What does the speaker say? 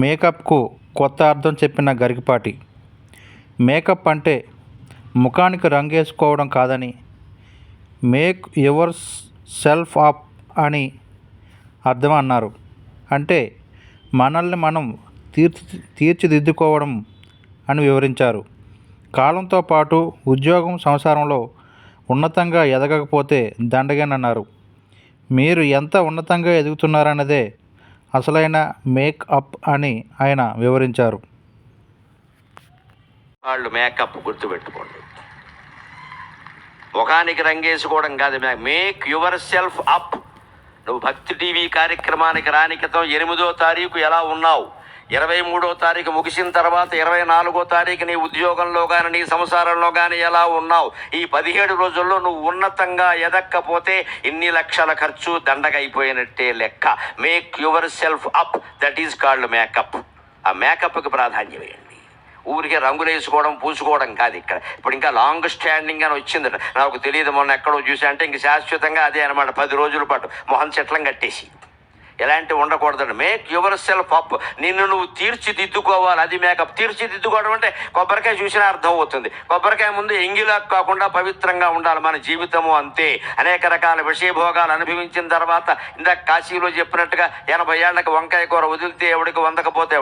మేకప్కు కొత్త అర్థం చెప్పిన గరికపాటి. మేకప్ అంటే ముఖానికి రంగేసుకోవడం కాదని మేక్ యువర్ సెల్ఫ్ అప్ అని అర్థం అన్నారు. అంటే మనల్ని మనం తీర్చి తీర్చిదిద్దుకోవడం అని వివరించారు. కాలంతో పాటు ఉద్యోగం సంసారంలో ఉన్నతంగా ఎదగకపోతే దండగనన్నారు. మీరు ఎంత ఉన్నతంగా ఎదుగుతున్నారన్నదే అసలైన మేకప్ అని ఆయన వివరించారు. వాళ్ళు మేకప్ గుర్తుపెట్టుకోండి. ముఖానికి రంగేసుకోవడం కాదు మేక్ యువర్ సెల్ఫ్ అప్. నువ్వు భక్తి టీవీ కార్యక్రమానికి రాని క్రితం ఎనిమిదో తారీఖు ఎలా ఉన్నావు? ఇరవై మూడో తారీఖు ముగిసిన తర్వాత ఇరవై నాలుగో తారీఖు నీ ఉద్యోగంలో కానీ నీ సంసారంలో కానీ ఎలా ఉన్నావు? ఈ పదిహేడు రోజుల్లో నువ్వు ఉన్నతంగా ఎదక్కపోతే ఇన్ని లక్షల ఖర్చు దండగైపోయినట్టే లెక్క. Make yourself up that is called makeup ఆ మేకప్కి ప్రాధాన్యం వేయండి ఊరికే రంగులు వేసుకోవడం పూసుకోవడం కాదు ఇక్కడ. ఇప్పుడు ఇంకా లాంగ్ స్టాండింగ్ అని వచ్చింది. నాకు తెలియదు మొన్న ఎక్కడో చూసా అంటే ఇంక శాశ్వతంగా అదే అనమాట పది రోజుల పాటు మొహం చెట్లం కట్టేసి. ఎలాంటివి ఉండకూడదండి. మేక్ యువర్ సెల్ఫ్ అప్ నిన్ను నువ్వు తీర్చిదిద్దుకోవాలి. అది మేకప్ తీర్చిదిద్దుకోవడం అంటే కొబ్బరికాయ చూసినా అర్థం అవుతుంది. కొబ్బరికాయ ముందు ఎంగిలా కాకుండా పవిత్రంగా ఉండాలి మన జీవితము అంతే. అనేక రకాల విషయభోగాలు అనుభవించిన తర్వాత ఇందాక కాశీలో చెప్పినట్టుగా ఎనభై ఏళ్ళకి వంకాయ కూర వదిలితే ఎవడికి వందకపోతే